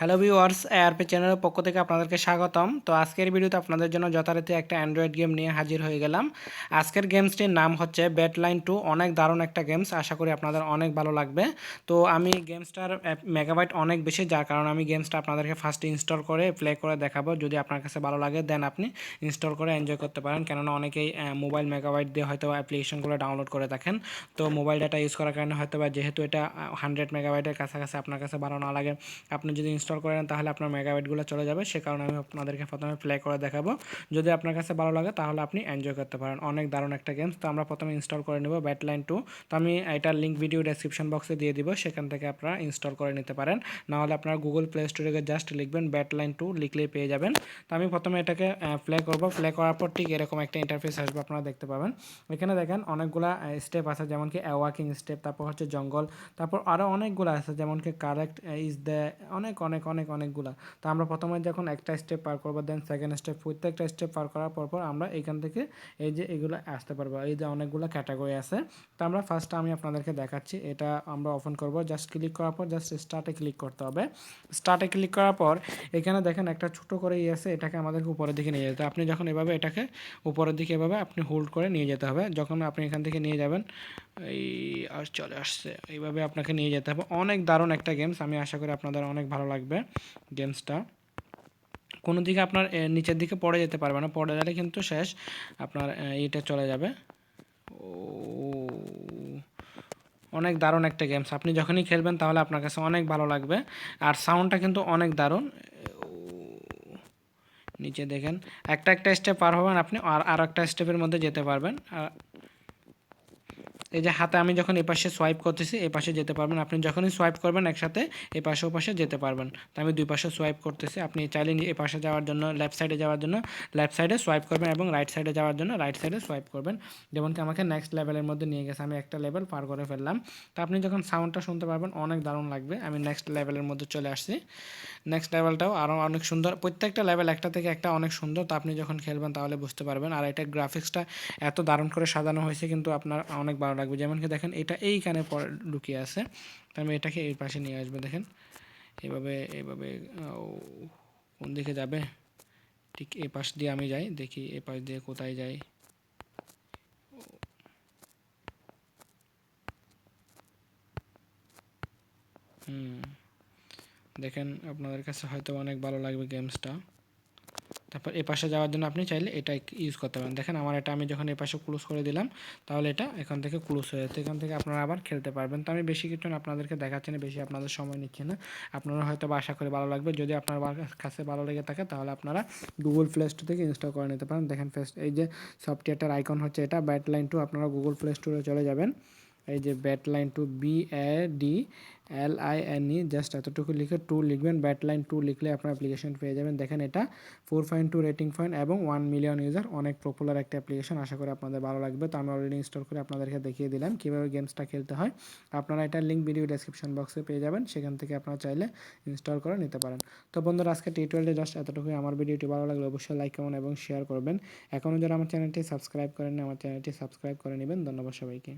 Hello viewers ARP চ্যানেলের পক্ষ থেকে আপনাদেরকে স্বাগতম। তো আজকের ভিডিওতে আপনাদের জন্য যথারীতি একটা অ্যান্ড্রয়েড গেম নিয়ে হাজির হয়ে গেলাম। আজকের গেমসটির নাম হচ্ছে ব্যাটলাইন টু অনেক দারুণ একটা গেমস আশা করি আপনাদের অনেক ভালো লাগবে। তো আমি গেমসটার মেগাবাইট অনেক বেশি, যার কারণে আমি গেমসটা আপনাদেরকে ফার্স্ট ইনস্টল করে প্লে করে দেখাবো। যদি আপনার কাছে ভালো লাগে দেন আপনি ইনস্টল করে এনজয় করতে পারেন। কেননা অনেকেই মোবাইল মেগাবাইট দিয়ে হয়তো অ্যাপ্লিকেশনগুলো ডাউনলোড করে থাকেন তো মোবাইল ডাটা ইউজ করার কারণে হয়তো বা যেহেতু এটা হান্ড্রেড মেগাবাইটের কাছাকাছি আপনার কাছে ভালো না লাগে, আপনি যদি ইনস্টল করেন তাহলে আপনার মেগাবাইটগুলো চলে যাবে। সে কারণে আমি আপনাদেরকে প্রথমে প্লে করে দেখাবো। যদি আপনার কাছে ভালো লাগে, তাহলে আপনি এনজয় করতে পারেন। অনেক দারুণ একটা গেমস তো আমরা প্রথমে ইনস্টল করে নেব ব্যাটলাইন টু তো আমি এটার লিঙ্ক ভিডিও ডেসক্রিপশন বক্সে দিয়ে দিব, সেখান থেকে আপনারা ইনস্টল করে নিতে পারেন। নাহলে আপনারা গুগল প্লে স্টোরে জাস্ট লিখবেন ব্যাটলাইন টু লিখলেই পেয়ে যাবেন। তো আমি প্রথমে এটাকে প্লে করব। প্লে করার পর ঠিক এরকম একটা ইন্টারফেস আসবে, আপনারা দেখতে পাবেন। এখানে দেখেন অনেকগুলা স্টেপ আছে, যেমন কি ওয়াকিং স্টেপ তারপর হচ্ছে জঙ্গল, তারপর আরও অনেকগুলো আছে, যেমন কি কারেক্ট ইজ দ্য অনেক অনেক অনেক অনেক, অনেকগুলা। তো আমরা প্রথমে যখন একটা স্টেপ পার করব দেন সেকেন্ড স্টেপ প্রত্যেকটা স্টেপ পার করার পর পর আমরা এখান থেকে এই যে এগুলো আসতে পারব। এই যে অনেকগুলো ক্যাটাগরি আছে। তো আমরা ফার্স্ট আমি আপনাদেরকে দেখাচ্ছি। এটা আমরা ওপেন করব। জাস্ট ক্লিক করার পর জাস্ট স্টার্টে ক্লিক করতে হবে। স্টার্টে ক্লিক করার পর, এখানে দেখেন একটা ছোটো করে ইয়ে আছে। এটাকে আমাদেরকে উপরের দিকে নিয়ে যেতে আপনি যখন এভাবে এটাকে উপরের দিকে এভাবে, আপনি হোল্ড করে নিয়ে যেতে হবে। যখন আপনি এখান থেকে নিয়ে যাবেন এই আর চলে আসছে। এইভাবে আপনাকে নিয়ে যেতে হবে। অনেক দারুণ একটা গেমস আমি আশা করি আপনাদের অনেক ভালো লাগবে গেমসটা কোনো দিকে আপনার নিচের দিকে পড়ে যেতে পারবে না। পড়ে গেলে কিন্তু শেষ। আপনার এটা চলে যাবে। ও, অনেক দারুণ একটা গেমস আপনি যখনই খেলবেন তাহলে আপনার কাছে অনেক ভালো লাগবে। আর সাউন্ডটা কিন্তু অনেক দারুণ। নিচে দেখেন। একটা একটা স্টেপ পার হবেন আপনি। আর আর একটা স্টেপের মধ্যে যেতে পারবেন। এই যে হাতে আমি যখন এপাশে সোয়াইপ করতেছি এ পাশে যেতে পারবেন। আপনি যখনই সোয়াইপ করবেন একসাথে এ পাশে ও পাশে যেতে পারবেন। তো আমি দুই পাশে সোয়াইপ করতেছি। আপনি চাইলে এ পাশে যাওয়ার জন্য লেফট সাইডে যাওয়ার জন্য লেফট সাইডে সোয়াইপ করবেন এবং রাইট সাইডে যাওয়ার জন্য রাইট সাইডে সোয়াইপ করবেন। যেমন কি আমাকে নেক্সট লেভেলের মধ্যে নিয়ে গেছে। আমি একটা লেভেল পার করে ফেললাম। তো আপনি যখন সাউন্ডটা শুনতে পারবেন, অনেক দারুণ লাগবে। আমি নেক্সট লেভেলের মধ্যে চলে আসছি। নেক্সট লেভেলটাও আরও অনেক সুন্দর। প্রত্যেকটা লেভেল একটা থেকে একটা অনেক সুন্দর। তো আপনি যখন খেলবেন, তাহলে বুঝতে পারবেন। আর এটা গ্রাফিক্সটা এত দারুণ করে সাজানো হয়েছে, কিন্তু আপনার অনেক ভালো লাগবে যেমন কি দেখেন এটা এইখানে লুকিয়ে আছে। আমি এটাকে এই পাশে নিয়ে আসব, দেখেন। এভাবে এভাবে কোন দিকে যাবে? ঠিক এ পাশ দিয়ে আমি যাই, দেখি এ পাশ দিয়ে কোথায় যাই। হুম, দেখেন আপনাদের কাছে হয়তো অনেক ভালো লাগবে গেমসটা। তারপর এ পাশে যাওয়ার জন্য আপনি চাইলে এটা ইউজ করতে পারেন। দেখেন আমার এটা আমি যখন এ পাশে ক্লোজ করে দিলাম, তাহলে এটা এখান থেকে ক্লোজ হয়ে যাচ্ছে। এখান থেকে আপনারা আবার খেলতে পারবেন। তো আমি বেশি কিছু আপনাদেরকে দেখাচ্ছি না, বেশি আপনাদের সময় নিচ্ছি না। আপনারা হয়তো আশা করে ভালো লাগবে। যদি আপনার কাছে ভালো লেগে থাকে, তাহলে আপনারা গুগল প্লে স্টোর থেকে ইনস্টল করে নিতে পারেন। দেখেন ফেস্ট এই যে সফটওয়্যারটার আইকন হচ্ছে এটা ব্যাট লাইন টু আপনারা গুগল প্লে স্টোরে চলে যাবেন। এই যে bad line two B A D L I N E just এতটুকু লিখে টু লিখবেন। ব্যাট লাইন টু লিখলে আপনার অ্যাপ্লিকেশন পেয়ে যাবেন। দেখেন এটা four point two rating point এবং ওয়ান মিলিয়ন ইউজার অনেক পপুলার একটা অ্যাপ্লিকেশন আশা করি আপনাদের ভালো লাগবে। তো আমি অলরেডি ইনস্টল করে আপনাদেরকে দেখিয়ে দিলাম কীভাবে গেমসটা খেলতে হয়। আপনারা এটার লিঙ্ক ভিডিও ডেসক্রিপশন বক্সে পেয়ে যাবেন। সেখান থেকে আপনারা চাইলে ইনস্টল করে নিতে পারেন। তো বন্ধুরা, আজকে টিউটোরিয়ালে জাস্ট এতটুকুই। আমার ভিডিওটি ভালো লাগলে অবশ্যই লাইক কমেন্ট এবং শেয়ার করবেন। এখনও যারা আমার চ্যানেলটি সাবস্ক্রাইব করেন আমার চ্যানেলটি সাবস্ক্রাইব করে নেবেন। ধন্যবাদ সবাইকে।